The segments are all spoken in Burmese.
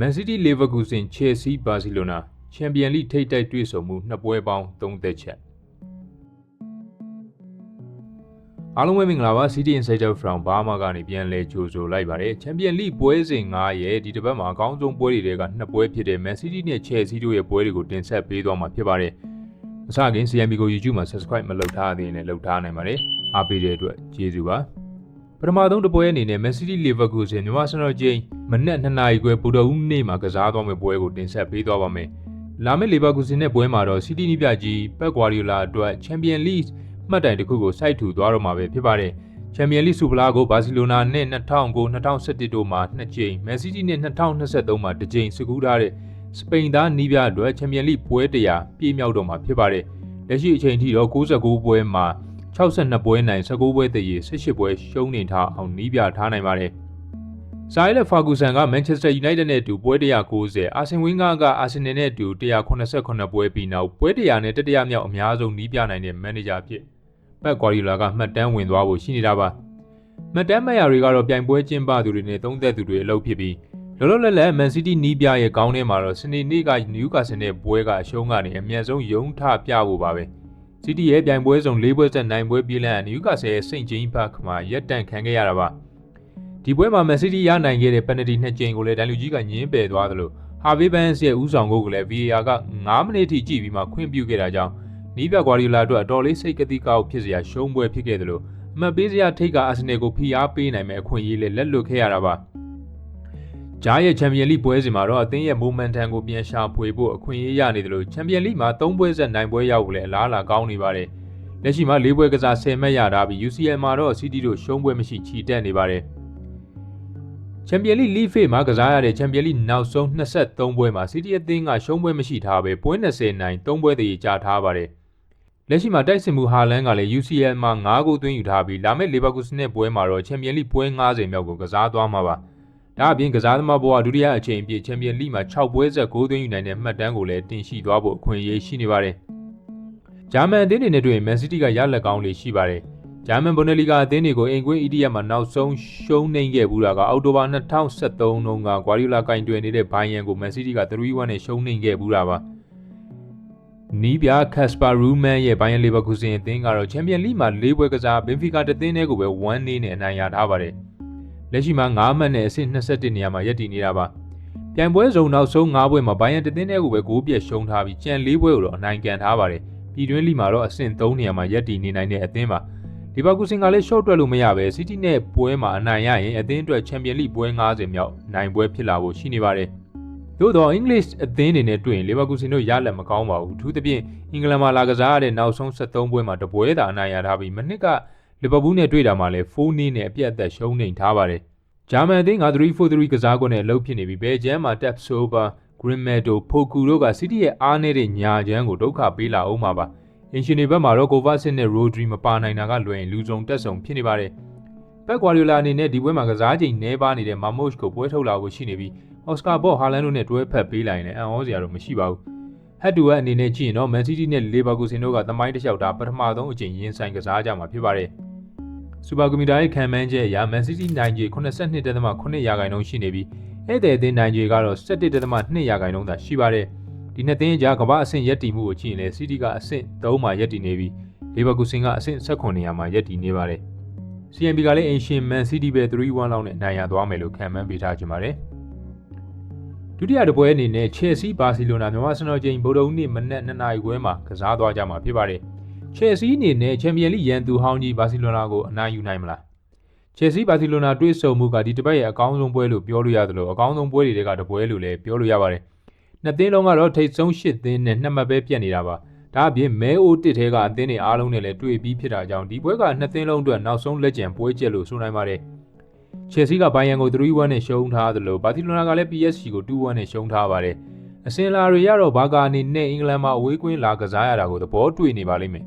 မန်စီးတီးလီဗာပူးဆင်ချယ်ဆီဘာစီလိုနာချန်ပီယံလိထိပ်တိုက်တွေ့ဆုံမှုနှစ်ပွဲပေါင်း3သက်ချက်အားလုံးပဲမင်္ဂလာပါ City Insider from Burma ကနေပြန်လဲကြိုဆိုလိုက်ပါတယ်ချန်ပီယံလိပွဲစဉ်9ရဲ့ဒီတစ်ပတ်မှာအကောင်းဆုံးပွဲတွေကနှစ်ပွဲဖြစ်တဲ့ Man City နဲ့ Chelsea တို့ရဲ့ပွဲတွေကိုတင်ဆက်ပေးသွားမှာဖြစ်ပါတယ်အစကင် CMB ကို YouTube မှာ Subscribe မလုပ်ထားသေးရင်လည်းလုပ်ထားနိုင်ပါတယ်အားပေးတဲ့အတွက်ကျေးဇူးပါ ပထမဆုံးတစ်ပွဲအနေနဲ့ Man City Liverpool ဆင်မြန်မာစနော်ဂျိန်းမနက်2နာရီခွဲဗုဒ္ဓဟူးနေ့မှာကစားသွားမယ့်ပွဲကိုတင်ဆက်ပေးသွားပါမယ်။လာမယ့် Liverpool ဆင်တဲ့ပွဲမှာတော့ City နီးပြကြီး Pep Guardiola အတွက် Champions League မှတ်တိုင်တစ်ခုကိုစိုက်ထူသွားတော့မှာပဲဖြစ်ပါတယ်။ Champions League ဆူပလာကိုဘာစီလိုနာနဲ့2009-2011တို့မှာ2ကြိမ် Man City နဲ့2023မှာ2ကြိမ်စကူးထားတဲ့စပိန်သားနီးပြအတွက် Champions League ပွဲတရာပြည့်မြောက်တော့မှာဖြစ်ပါတယ်။လက်ရှိအချိန်ထိတော့69ပွဲမှာ 62ပွဲနိုင်19ပွဲတည်ရ18ပွဲရှုံးနေထားအောင်နီးပြထားနိုင်ပါတယ်။ဇိုင်လက်ဖာဂူဆန်ကမန်ချက်စတာယူနိုက်တက်နဲ့အတူပွဲ190အာဆင်ဝင်းဂါကအာဆင်နယ်နဲ့အတူ189ပွဲပြီးနောက်ပွဲ100နဲ့တတိယမြောက်အများဆုံးနီးပြနိုင်တဲ့မန်နေဂျာဖြစ်ပက်ကွာရီလာကမှတ်တမ်းဝင်သွားဖို့ရှိနေတာပါ။မှတ်တမ်းမှတ်ရာတွေကတော့ပြိုင်ပွဲကျင်းပသူတွေနဲ့သုံးသက်သူတွေအလုပ်ဖြစ်ပြီးလောလောလတ်လတ်မန်စီးတီးနီးပြရဲ့ကောင်းထဲမှာတော့စနေနေ့ကနယူကာဆယ်နဲ့ပွဲကအရှုံးကနေအမြတ်ဆုံးယုံထပြဖို့ပါပဲ။ စီးတီရဲ့ပြိုင်ပွဲဆောင်၄ပွဲဆက်နိုင်ပွဲပြေးလန့်နယူကာဆယ်ရဲ့စိန့်ဂျင်းပါခမှာရက်တန့်ခံခဲ့ရတာပါဒီပွဲမှာမန်စီးတီးရနိုင်ခဲ့တဲ့ပယ်နတီနှစ်ကြိမ်ကိုလည်းဒန်လူကြီးကညင်းပယ်သွားသလိုဟာဗေးဘန်စ်ရဲ့ဦးဆောင်ကိုလည်း VAR က9မိနစ်ထိကြည့်ပြီးမှခွင့်ပြုခဲ့တာကြောင့်နီးပြကွာဒီလာအတွက်အတော်လေးစိတ်ကတိကောက်ဖြစ်စရာရှုံးပွဲဖြစ်ခဲ့တယ်လို့အမှတ်ပေးစရာထိတ်ကအာဆင်နယ်ကိုဖိအားပေးနိုင်မဲ့အခွင့်အရေးလည်းလက်လွတ်ခဲ့ရတာပါ ဂျားရဲ့ချန်ပီယံလိပွဲစဉ်မှာတော့အသင်းရဲ့ momentum ကိုပြန်ရှာဖွေဖို့အခွင့်အရေးရနေတယ်လို့ချန်ပီယံလိမှာ၃ပွဲဆက်နိုင်ပွဲရောက်ဖို့လည်းအလားအလာကောင်းနေပါတယ်။လက်ရှိမှာ၄ပွဲကစား10မှတ်ရထားပြီး UCL မှာတော့ City တို့ရှုံးပွဲမရှိချီတက်နေပါတယ်။ချန်ပီယံလိလိဖေးမှာကစားရတဲ့ချန်ပီယံလိနောက်ဆုံး23ပွဲမှာ City အသင်းကရှုံးပွဲမရှိထားပဲပွဲ20နိုင်3ပွဲတည်ကြာထားပါတယ်။လက်ရှိမှာတိုက်စစ်မှုဟာလန်ကလည်း UCL မှာ9ဂိုးသွင်းယူထားပြီးလာမယ့်လီဗာပူးစနစ်ပွဲမှာတော့ချန်ပီယံလိပွဲ90မြောက်ကိုကစားသွားမှာပါ။ ဒါအပြင်ကစားသမားဘဝဒုတိယအချိန်အဖြစ်ချန်ပီယံလိမှာ6ပွဲဆက်9သွင်းယူနိုင်တဲ့မှတ်တမ်းကိုလည်းတင်ရှိသွားဖို့အခွင့်အရေးရှိနေပါတယ်။ဂျာမန်အသင်းတွေနဲ့တွေ့ရင်မန်စီးတီးကရလက်ကောင်းလေးရှိပါတယ်။ဂျာမန်ဘွန်ဒလီဂါအသင်းတွေကိုအင်ကွင်း EDF မှာနောက်ဆုံးရှုံးနေခဲ့ဘူးတာကအောက်တိုဘာ2023တုန်းကဂွာဒီယိုလာကင်တွယ်နေတဲ့ဘိုင်ယန်ကိုမန်စီးတီးက3-1နဲ့ရှုံးနေခဲ့ဘူးတာပါ။နီးပြကက်စပါရူးမန်ရဲ့ဘိုင်ယန်လီဗာကူဇင်အသင်းကတော့ချန်ပီယံလိမှာ၄ပွဲကစားဘင်ဖီကာတသင်းတွေကိုပဲ1-0နဲ့အနိုင်ရထားပါတယ်။ လက်ရှိမှာ9မှတ်နဲ့အဆင့်21နေရာမှာရပ်တည်နေတာပါပြိုင်ပွဲစုံနောက်ဆုံး9ပွဲမှာဘိုင်ယန်တသင်းတဲ့ကိုပဲ9ပြက်ရှုံးထားပြီးကြံ4ပွဲကိုတော့အနိုင်ကန်ထားပါတယ်ပြည်တွင်းလိမှာတော့အဆင့်3နေရာမှာရပ်တည်နေနိုင်တဲ့အသင်းပါဒီဘာကူစင်ကလည်း short တွက်လို့မရပဲ City နဲ့ပွဲမှာအနိုင်ရရင်အသင်းအတွက် Champions League ပွဲ90မြောက်နိုင်ပွဲဖြစ်လာဖို့ရှိနေပါတယ်သို့တော့ English အသင်းတွေနဲ့တွေ့ရင် Leverkusen တို့ရလက်မကောင်းပါဘူး။အထူးသဖြင့်အင်္ဂလန်မှာလာကစားရတဲ့နောက်ဆုံး73ပွဲမှာတပွဲသာအနိုင်ရထားပြီးမနစ်က လီဗာပူးနဲ့တွေ့တာမှာလည်း4-0နဲ့အပြတ်အသက်ရှုံးနေထားပါတယ်။ဂျာမန်အသင်းက3-4-3ကစားကွက်နဲ့အလုပ်ဖြစ်နေပြီးဘယ်ဂျန်မှာ Tap Soba, Grimmedo, Poku တို့က City ရဲ့အားနည်းတဲ့ညာချမ်းကိုဒုက္ခပေးလာအောင်ပါပါ။အင်ရှင်နေဘက်မှာတော့ Kovacic နဲ့ Rodri မပါနိုင်တာကလွယ်ရင်လူစုံတက်ဆုံဖြစ်နေပါတယ်။ပက်ကွာရီလာအနေနဲ့ဒီပွဲမှာကစားချိန်နှဲပါနေတဲ့ Mamosh ကိုပွဲထုတ်လာဖို့ရှိနေပြီး Oscar Bob Haaland တို့နဲ့တွဲဖက်ပေးလိုက်ရင်လည်းအံ့ဩစရာတော့မရှိပါဘူး။ Head to Head အနေနဲ့ကြည့်ရင်တော့ Man City နဲ့ Leverkusen တို့ကသမိုင်းတစ်လျှောက်တာပထမဆုံးအကြိမ်ရင်ဆိုင်ကစားကြမှာဖြစ်ပါတယ်။ စူပါကွန်ပျူတာရဲ့ခံမှန်းချက်အရမန်စီးတီးနိုင်ခြေ82.8ရာခိုင်နှုန်းရှိနေပြီးဧည့်သည်အသင်းနိုင်ခြေကတော့17.2ရာခိုင်နှုန်းသာရှိပါတယ်ဒီနှစ်သင်းကြားကမ္ဘာအဆင့်ရက်တီမှုကိုကြည့်ရင်လည်းစီးတီးကအဆင့်3မှာရက်တီနေပြီးလီဗာပူးဆင်ကအဆင့်18နေရာမှာရက်တီနေပါတယ် CNB ကလည်းအင်ရှင်မန်စီးတီးပဲ3-1လောက်နဲ့နိုင်ရသွားမယ်လို့ခံမှန်းပေးထားကြပါတယ်ဒုတိယတပွဲအနေနဲ့ Chelsea ဘာစီလိုနာမြန်မာစနော်ချင်းဗိုလ်တုံးနေ့မနက်2နာရီခွဲမှာကစားသွားကြမှာဖြစ်ပါတယ်။ ချယ်ဆီအနေနဲ့ချန်ပီယံလိရန်သူဟောင်းကြီးဘာစီလိုနာကိုအနိုင်ယူနိုင်မလားချယ်ဆီဘာစီလိုနာတွေ့ဆုံမှုကဒီတစ်ပတ်ရဲ့အကောင်းဆုံးပွဲလို့ပြောလို့ရသလိုအကောင်းဆုံးပွဲတွေကတပွဲလို့လည်းပြောလို့ရပါတယ်နှစ်သင်းလုံးကတော့ထိတ်ဆုံးရှစ်သင်းနဲ့နှစ်မှတ်ပဲပြတ်နေတာပါဒါအပြင်မဲအိုတစ်ထဲကအသင်းတွေအားလုံးနဲ့လည်းတွေ့ပြီးဖြစ်တာကြောင့်ဒီပွဲကနှစ်သင်းလုံးအတွက်နောက်ဆုံးလက်ကျန်ပွဲကျက်လို့ဆိုနိုင်ပါတယ်ချယ်ဆီကဘိုင်ယန်ကို3-1နဲ့ရှုံးထားသလိုဘာစီလိုနာကလည်း PSG ကို2-1နဲ့ရှုံးထားပါတယ်အစင်လာတွေကတော့ဘာကာအနေနဲ့အင်္ဂလန်မှာအဝေးကွင်းလာကစားရတာကိုသဘောတွေ့နေပါလိမ့်မယ်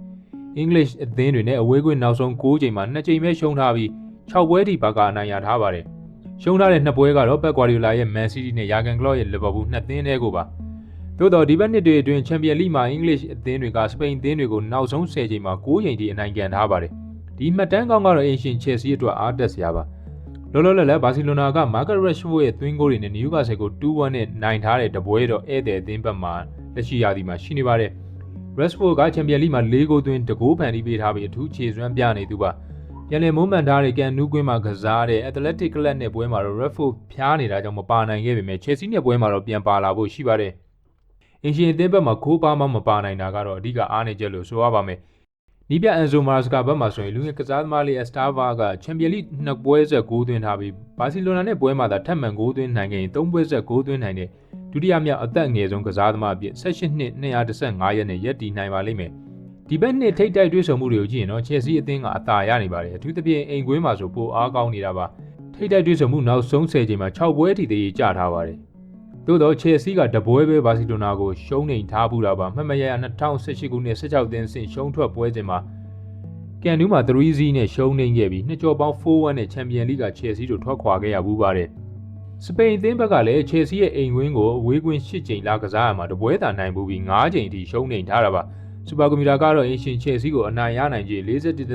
English အသင်းတွေနဲ့အဝေးကွင်းနောက်ဆုံး6ချိန်မှာ2ချိန်ပဲရှုံးထားပြီး6ပွဲထိဘာကာအနိုင်ရထားပါတယ်။ရှုံးထားတဲ့2ပွဲကတော့ပက်ကွာဒီယိုလာရဲ့ Man City နဲ့ Jurgen Klopp ရဲ့ Liverpool နှစ်သင်းတည်းကိုပါ။သို့တော့ဒီဘက်နှစ်တွေအတွင်း Champions League မှာ English အသင်းတွေကစပိန်အသင်းတွေကိုနောက်ဆုံး10ချိန်မှာ9ချိန်ထိအနိုင်ကန်ထားပါတယ်။ဒီမှတ်တမ်းကောင်းကတော့ Asian Chelsea အတွက်အားတက်စရာပါ။လောလောလတ်လတ်ဘာစီလိုနာကမာကတ်ရက်ရှ်ဖို့ရဲ့သွင်းဂိုးတွေနဲ့နယူကာဆယ်ကို2-1နဲ့နိုင်ထားတဲ့တပွဲတော့ဧည့်သည်အသင်းဘက်မှာလက်ရှိရာသီမှာရှိနေပါတယ်။ Rashford ကချန်ပီယံလိမှာ၄ဂိုးသွင်းတဂိုးဖန်တီးပေးထားပြီးအထူးခြေစွမ်းပြနေသူပါ။ပြန်လည်မွမ်းမံထားတဲ့ကန်နူးကွင်းမှာကစားတဲ့ Athletic Club နဲ့ပွဲမှာတော့ Rashford ဖျားနေတာကြောင့်မပါနိုင်ခဲ့ပေမဲ့ Chelsea နဲ့ပွဲမှာတော့ပြန်ပါလာဖို့ရှိပါတယ်။အင်ရှင်အသင်းဘက်မှာခိုးပါမှမပါနိုင်တာကတော့အဓိကအားနည်းချက်လို့ဆိုရပါမယ်။နီးပြအန်ဇိုမာစကာဘက်မှာဆိုရင်လူငယ်ကစားသမားလေးအစတာဗာကချန်ပီယံလိနှစ်ပွဲဆက်ဂိုးသွင်းထားပြီးဘာစီလိုနာနဲ့ပွဲမှာသာထပ်မံဂိုးသွင်းနိုင်ခဲ့ရင်သုံးပွဲဆက်ဂိုးသွင်းနိုင်တဲ့ ဒုတိယမြောက်အသက်အငယ်ဆုံးကစားသမားအဖြစ်18နှစ်215ရက်နဲ့ရက်တည်နိုင်ပါလိမ့်မယ်။ဒီဘက်နှစ်ထိတ်တိုက်တွေ့ဆုံမှုတွေကိုကြည့်ရင်တော့ Chelsea အသင်းကအသာရနေပါတယ်အထူးသဖြင့်အိမ်ကွင်းမှာဆိုပိုအားကောင်းနေတာပါထိတ်တိုက်တွေ့ဆုံမှုနောက်ဆုံး10ချိန်မှာ6ပွဲအထိသေးကျထားပါတယ်သို့တော့ Chelsea ကတပွဲပဲဘာစီလိုနာကိုရှုံးနေထားဘူးတာပါမှတ်မရရ2018ခုနှစ်16သင်းဆင့်ရှုံးထွက်ပွဲစဉ်မှာကန်နူးမှာ3-0နဲ့ရှုံးနေခဲ့ပြီးနှစ်ကြော်ပေါင်း4-1နဲ့ချန်ပီယံလိက Chelsea တို့ထွက်ခွာခဲ့ရဘူးပါတယ် စပိန်အသင်းဘက်ကလည်း Chelsea ရဲ့အိမ်ကွင်းကိုအဝေးကွင်း8ချိန်လာကစားရမှာတပွဲသာနိုင်ဘူးပြီး9ချိန်အထိရှုံးနေထားတာပါစူပါကွန်ပျူတာကတော့အင်ရှင် Chelsea ကိုအနိုင်ရနိုင်ခြေ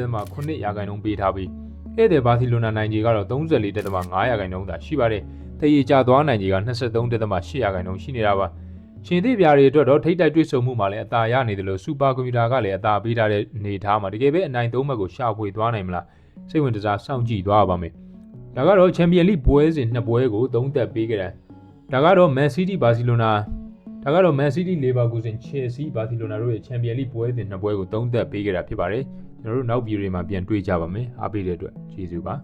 41.9ရာခိုင်နှုန်းပေးထားပြီးဧည့်သည်ဘာစီလိုနာနိုင်ခြေကတော့34.5ရာခိုင်နှုန်းသာရှိပါတယ်။တရေကျသွားနိုင်ခြေက23.8ရာခိုင်နှုန်းရှိနေတာပါ။ရှင်သည့်ပြားတွေအတွက်တော့ထိတ်တိုက်တွေ့ဆုံမှုမှာလည်းအသာရနေတယ်လို့စူပါကွန်ပျူတာကလည်းအသာပေးထားတဲ့အနေထားမှာတကယ်ပဲအနိုင်သုံးဘက်ကိုရှာဖွေသွားနိုင်မလားစိတ်ဝင်စားစောင့်ကြည့်သွားပါမယ်။ ဒါကတော့ချန်ပီယံလိပွဲစဉ်နှစ်ပွဲကိုသုံးသက်ပေးကြတယ်။ဒါကတော့ Man City Barcelona ဒါကတော့ Man City Leverkusen Chelsea Barcelona တို့ရဲ့ Champions League ပွဲစဉ်နှစ်ပွဲကိုသုံးသက်ပေးခဲ့တာဖြစ်ပါတယ်ကျွန်တော်တို့နောက်ဗီဒီယိုတွေမှာပြန်တွေ့ကြပါမယ်အားပေးတဲ့အတွက်ကျေးဇူးပါ